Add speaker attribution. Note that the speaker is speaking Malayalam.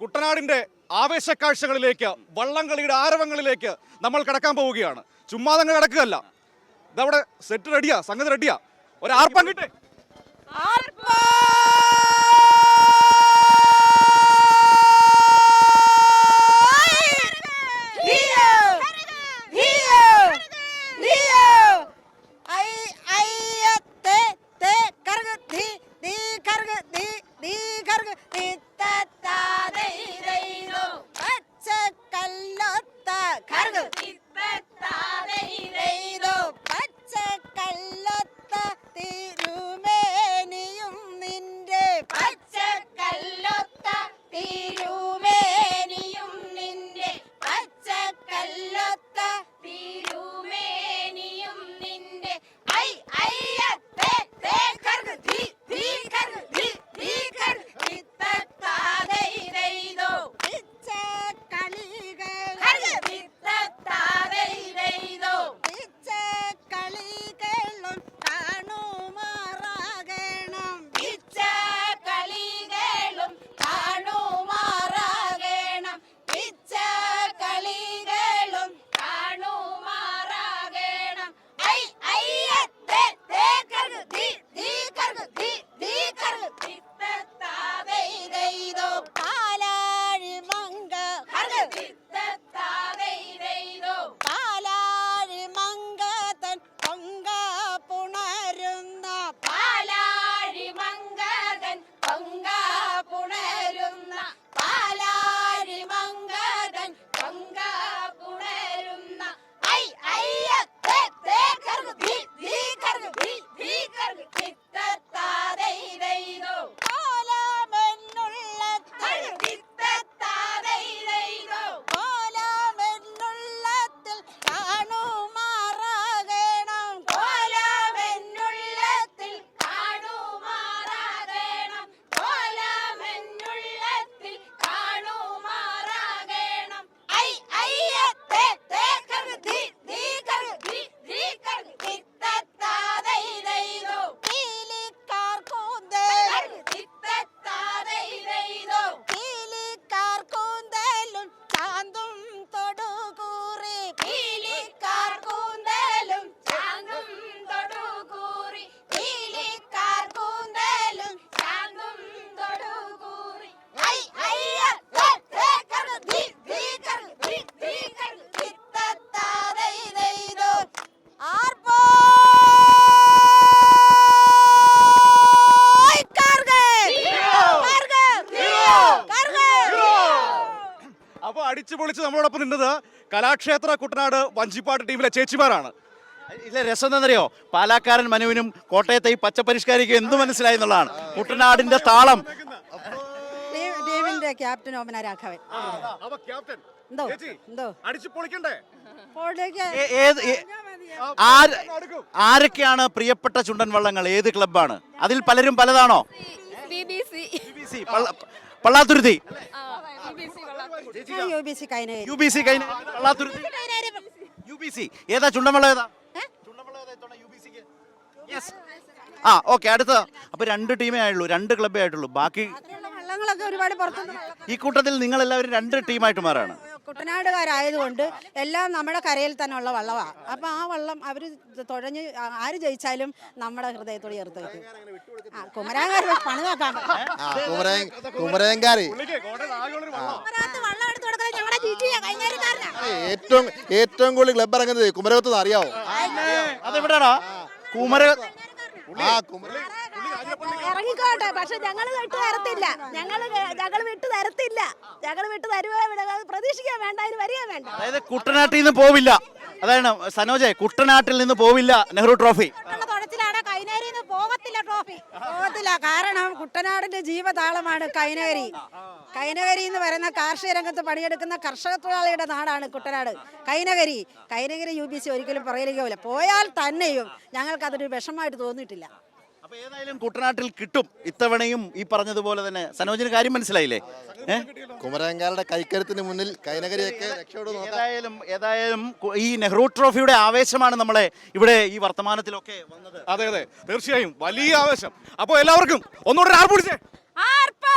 Speaker 1: കുട്ടനാടിന്റെ ആവേശക്കാഴ്ചകളിലേക്ക് വള്ളംകളിയുടെ ആരവങ്ങളിലേക്ക് നമ്മൾ കിടക്കാൻ പോവുകയാണ്. ചുമ്മാതങ്ങ് കിടക്കുകയല്ല ഇതവിടെ സെറ്റ് റെഡിയാ സംഗതി റെഡിയാ ഒരു ആർപ്പം കിട്ടേ. അടിച്ചു പൊളിച്ച് നമ്മളോടൊപ്പം നിന്നത് കലാക്ഷേത്ര കുട്ടനാട് വഞ്ചിപ്പാട്ട് ടീമിലെ ചേച്ചിമാരാണ്.
Speaker 2: ഇതിലെ രസം എന്താണെന്നറിയോ? പാലാക്കാരൻ മനുവിനും കോട്ടയത്തെ ഈ പച്ചപ്പരിഷ്കാരിക്കും എന്ത് മനസ്സിലായി എന്നുള്ളതാണ്. കുട്ടനാടിന്റെ താളം.
Speaker 3: ടീമിന്റെ ക്യാപ്റ്റൻ ഓമന രാഘവൻ.
Speaker 1: അപ്പൊ ക്യാപ്റ്റൻ.
Speaker 3: എന്തോ
Speaker 1: ചേച്ചി
Speaker 3: എന്തോ.
Speaker 1: അടിച്ചു പൊളിക്കണ്ടേ?
Speaker 2: ഏ- ഏത് ഏ- ആര് ആരൊക്കെയാണ് പ്രിയപ്പെട്ട ചുണ്ടൻ വള്ളങ്ങൾ? ഏത് ക്ലബ്ബാണ്? അതിൽ പലരും പലതാണോ? Pallathuruthy. Pallathuruthy
Speaker 3: U B C Kainakary
Speaker 2: U B C കഴിഞ്ഞ യു ബി സി ഏതാ? ചുണ്ടൻവള്ളം ഏതാ? ചുണ്ടൻവള്ളം ഏതാ ഇത്തവണ UBC ക്ക്? Yes. ആ ഓക്കെ അടുത്ത അപ്പൊ രണ്ട് ടീമേ ആയിട്ടുള്ളൂ രണ്ട് ക്ലബേ ആയിട്ടുള്ളൂ. ബാക്കി
Speaker 3: വള്ളങ്ങളൊക്കെ ഒരുപാട് പുറത്തുനിന്ന്
Speaker 2: ഈ കൂട്ടത്തിൽ നിങ്ങൾ എല്ലാവരും രണ്ട് ടീമായിട്ട് മാറാണ്
Speaker 3: കുട്ടനാടുകാരായതുകൊണ്ട് എല്ലാം നമ്മുടെ കരയിൽ തന്നെ ഉള്ള വള്ളമാണ് അപ്പം ആ വള്ളം അവർ തുഴഞ്ഞ് ആര് ജയിച്ചാലും നമ്മുടെ ഹൃദയത്തോട് ചേർത്ത് വെക്കും. ആ കുമരാങ്കാർ പണി നോക്കാൻ
Speaker 4: ആ കുമരൻ കുമരൻകാരി
Speaker 1: പുള്ളിക്ക് കോട്ടയത്ത് ആകെയുള്ളൊരു വള്ളമാണ്.
Speaker 3: വള്ളം എടുത്ത് കൊടുക്കുന്നത് ഞങ്ങളുടെ ചീറ്റിയാ കൈകാര്യക്കാരനാ
Speaker 4: ഏറ്റവും ഏറ്റവും കൂടുതൽ ക്ലബ് ഇറങ്ങുന്നത് കുമരകത്ത് അറിയാവോ?
Speaker 2: അതെവിടെയാടാ? കുമര
Speaker 4: ആ കുമര
Speaker 3: ഇറങ്ങിക്കോട്ടെ പക്ഷെ ഞങ്ങൾ വിട്ടു തരത്തില്ല. ഞങ്ങൾ ഞങ്ങൾ വിട്ടു തരത്തില്ല. ഞങ്ങൾ വിട്ടു തരുവോ പ്രതീക്ഷിക്കാൻ വേണ്ട അതിന് വരിക വേണ്ട.
Speaker 2: അതായത് കുട്ടനാട്ടിൽ നിന്ന് പോവില്ല. അതാണ് സനോജെ കുട്ടനാട്ടിൽ നിന്ന് പോവില്ല നെഹ്റു ട്രോഫി.
Speaker 3: പോകത്തില്ല ട്രോഫി. പോകത്തില്ല കാരണം കുട്ടനാടിന്റെ ജീവതാളമാണ് കൈനകരി. കൈനകരി എന്ന് പറയുന്ന കാർഷിക രംഗത്ത് പണിയെടുക്കുന്ന കർഷക തൊഴിലാളിയുടെ നാടാണ് Kuttanad. Kainakary Kainakary U B C ഒരിക്കലും പുറകിലേക്കില്ല പോയാൽ തന്നെയും ഞങ്ങൾക്ക് അതൊരു വിഷമമായിട്ട് തോന്നിയിട്ടില്ല.
Speaker 2: അപ്പൊ ഏതായാലും കുട്ടനാട്ടിൽ കിട്ടും ഇത്തവണയും ഈ പറഞ്ഞതുപോലെ തന്നെ. സനോജിന് കാര്യം മനസ്സിലായില്ലേ? ഏ?
Speaker 4: കുമരൻകാരുടെ കൈക്കരുത്തിന് മുന്നിൽ കൈനഗരിയൊക്കെ
Speaker 2: ഏതായാലും ഏതായാലും ഈ നെഹ്റു ട്രോഫിയുടെ ആവേശമാണ് നമ്മളെ ഇവിടെ ഈ വർത്തമാനത്തിലൊക്കെ വന്നത്.
Speaker 1: അതെ അതെ. തീർച്ചയായും വലിയ ആവേശം. അപ്പൊ എല്ലാവർക്കും ഒന്നുകൂടെ ആർപ്പിടിച്ചേ
Speaker 3: ആർപ്പാ!